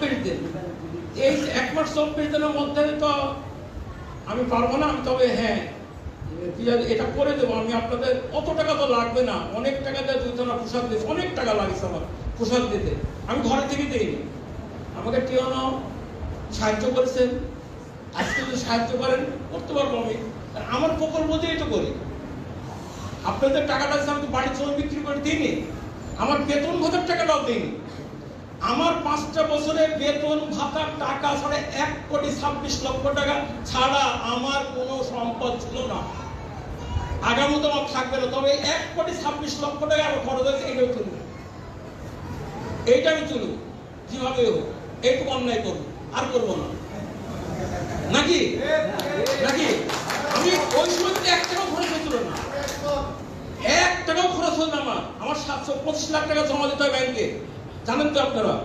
পেয়ে দেন। এই এক মাস পেয়ে দেনের মধ্যে তো আমি পারব না তবে হ্যাঁ এটা করে দেবো। আমি আপনাদের অত টাকা তো লাগবে না, অনেক টাকা দিয়ে দুজনা পোশাক দিয়েছে, অনেক টাকা লাগছে আমার পোশাক দিতে। আমি ঘরে থেকে দিইনি। আমাকে টিওনো সাহায্য করেছেন, আজকে যদি সাহায্য করেন, করতে পারব আমি। আমার প্রকল্প দিয়েই তো করি। আপনাদের টাকাটা আমি তো বাড়ির জমি বিক্রি করে দিইনি, আমার বেতন ভাতার টাকাটাও দিইনি। আমার পাঁচটা বছরে বেতন ভাতার টাকা ছাড়া এক কোটি ছাব্বিশ লক্ষ টাকা ছাড়া আমার কোনো সম্পদ ছিল না। আগামী তো আমার থাকবে না, তবে এক কোটি ছাব্বিশ লক্ষ টাকা আমার খরচ হয়েছে, এটাও তুলব এইটা আমি তুলব যেভাবে হোক এইটুকু অন্যায় করব আর করব না। নাকি? নাকি? আমি ওই সময় এক টাকাও খরচ হয়েছিল না। এক টাকাও খরচ না আমার। আমার সাতশো পঁচিশ লাখ টাকা জমা দিতে হয় ব্যাংকে। त्यानंतर आपल्याला